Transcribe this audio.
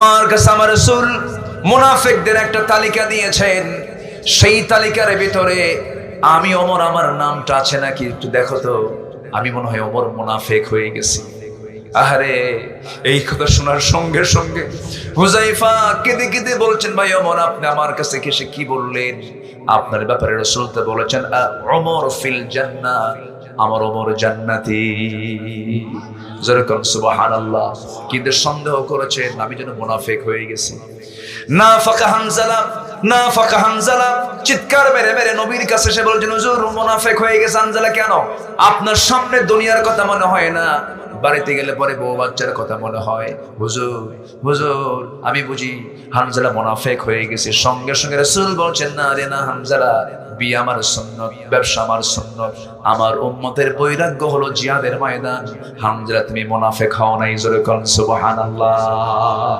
আমার রসুল মুনাফেকদের একটা তালিকা দিয়েছেন। সেই তালিকার ভিতরে আমি অমর আমার নামটা আছে নাকি? একটু দেখো তো। আমি মনে হয় অমর মুনাফেক হয়ে গেছি। আহারে, এই কথা শোনার সঙ্গে সঙ্গে হুজাইফা কেঁদে কেঁদে বলছেন, ভাই অমর, আপনি আমার কাছে এসে কি বললেন? আপনার ব্যাপারে রসুল বলেছেন অমর ফিল জান্নাত আমার অমর জান্নাতি। যেরকম সুবাহান আল্লাহ কিন্তু সন্দেহ করেছেন, আমি যেন মুনাফেক হয়ে গেছি। না ফাঁকা হানজালা না, ফাঁকা হানজালা। চিৎকার নবীর কাছে হয়ে গেছে হানজালা আপনার সামনে দুনিয়ার কথা মনে হয় না? বাড়িতে গেলে পরে বউ বাচ্চার কথা মনে হয়। আমি বুঝি হানজালা মোনাফেক হয়ে গেছে। সঙ্গে সঙ্গে রসুল বলছেন, না রে, না হানজালা, বিয়ে আমার সুন্নত, ব্যবসা আমার সুন্নত। আমার উম্মতের বৈরাগ্য হলো জিয়াদের ময়দান। হামজালা তুমি মোনাফেক হও নাই, জোরে কন, সুবহানাল্লাহ।